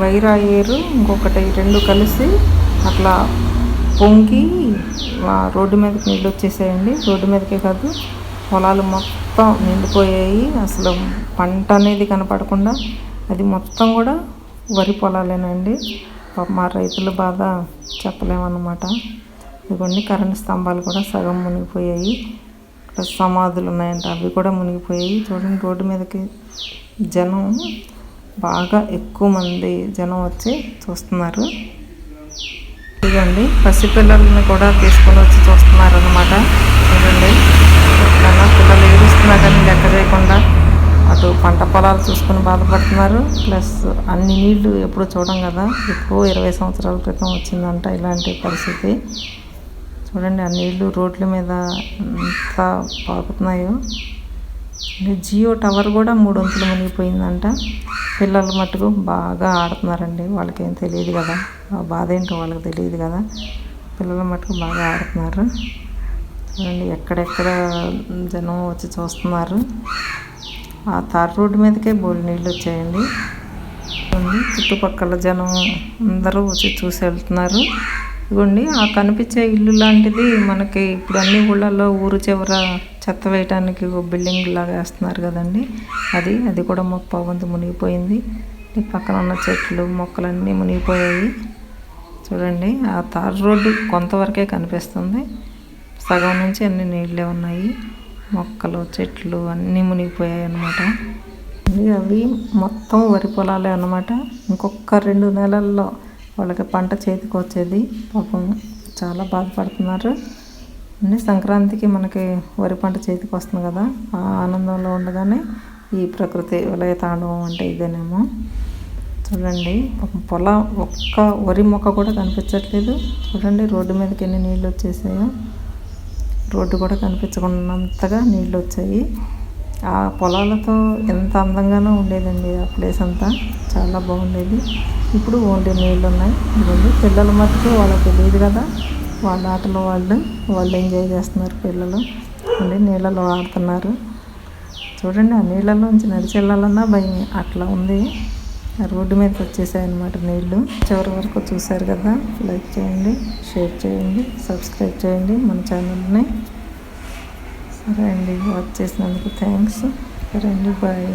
వైరా ఏరు ఇంకొకటి రెండు కలిసి అట్లా పొంగి ఆ రోడ్డు మీదకి నీళ్ళు వచ్చేసాయండి. రోడ్డు మీదకే కాదు పొలాలు మొత్తం నిండిపోయాయి. అసలు పంట అనేది కనపడకుండా అది మొత్తం కూడా వరి పొలాలేనండి మా రైతుల బాధ చెప్పలేమన్నమాట. ఇదిగోండి కరెంట్ స్తంభాలు కూడా సగం మునిగిపోయాయి. ఇక్కడ సమాధులు ఉన్నాయంట అవి కూడా మునిగిపోయాయి. చూడండి రోడ్డు మీదకి జనం బాగా ఎక్కువ మంది జనం వచ్చి చూస్తున్నారు. ఇదిగోండి పసిపిల్లల్ని కూడా తీసుకొని వచ్చి చూస్తున్నారు అనమాట చూడండి ఎట్లన్నా పిల్లలు ఏడుస్తున్నా కానీ లెక్క చేయకుండా అటు పంట పొలాలు చూసుకొని బాధపడుతున్నారు. ప్లస్ అన్ని నీళ్ళు ఎప్పుడు చూడం కదా ఎక్కువ ఇరవై సంవత్సరాల క్రితం వచ్చిందంట ఇలాంటి పరిస్థితి. చూడండి ఆ నీళ్ళు రోడ్ల మీద ఎంత పాకుతున్నాయో. జియో టవర్ కూడా మూడు వంతులు మునిగిపోయిందంట. పిల్లలు మట్టుకు బాగా ఆడుతున్నారండి. వాళ్ళకేం తెలియదు కదా. ఆ బాధ ఏంటో వాళ్ళకి తెలియదు కదా. పిల్లల మట్టుకు బాగా ఆడుతున్నారు. చూడండి ఎక్కడెక్కడ జనం వచ్చి చూస్తున్నారు. ఆ తార్ రోడ్డు మీదకే బోల్ నీళ్ళు వచ్చాయండి. చుట్టుపక్కల జనం అందరూ వచ్చి చూసి వెళ్తున్నారు. ఇగోండి ఆ కనిపించే ఇల్లు లాంటిది మనకి ఇప్పుడు అన్ని ఊళ్ళల్లో ఊరు చివర చెత్త వేయటానికి ఒక బిల్డింగ్ లాగా వేస్తున్నారు కదండి. అది అది కూడా మాకు పవంతు మునిగిపోయింది. ఈ పక్కన ఉన్న చెట్లు మొక్కలన్నీ మునిగిపోయాయి. చూడండి ఆ తార్ రోడ్డు కొంతవరకే కనిపిస్తుంది. సగం నుంచి అన్ని నీళ్ళే ఉన్నాయి. మొక్కలు చెట్లు అన్నీ మునిగిపోయాయి అన్నమాట. అవి మొత్తం వరి పొలాలే అన్నమాట. ఇంకొక రెండు నెలల్లో వాళ్ళకి పంట చేతికి వచ్చేది పాపం చాలా బాధపడుతున్నారు. అన్ని సంక్రాంతికి మనకి వరి పంట చేతికి వస్తుంది కదా ఆ ఆనందంలో ఉండగానే ఈ ప్రకృతి విలయ తాండవం అంటే ఇదేనేమో. చూడండి పొలం ఒక్క వరి మొక్క కూడా కనిపించట్లేదు. చూడండి రోడ్డు మీదకి ఎన్ని నీళ్ళు వచ్చేసాయో. రోడ్డు కూడా కనిపించకున్నంతగా నీళ్ళు వచ్చాయి. ఆ పొలాలతో ఎంత అందంగానో ఉండేదండి ఆ ప్లేస్ అంతా. చాలా బాగుండేది. ఇప్పుడు ఓన్లీ నీళ్ళు ఉన్నాయి. ఇదిగోండి. పిల్లల మటుకు వాళ్ళకి తెలియదు కదా. వాళ్ళ ఆటలు వాళ్ళు వాళ్ళు ఎంజాయ్ చేస్తున్నారు పిల్లలు. ఉండి నీళ్ళలో ఆడుతున్నారు. చూడండి ఆ నీళ్ళలోంచి నడిచి వెళ్ళాలన్నా భయం. అట్లా ఉంది. ఆ రోడ్డు మీదకి వచ్చేసాయి అనమాట నీళ్ళు. చివరి వరకు చూశారు కదా. లైక్ చేయండి షేర్ చేయండి సబ్స్క్రైబ్ చేయండి మన ఛానల్ని. రండి వాచ్ చేసినందుకు థ్యాంక్స్ రండి బాయ్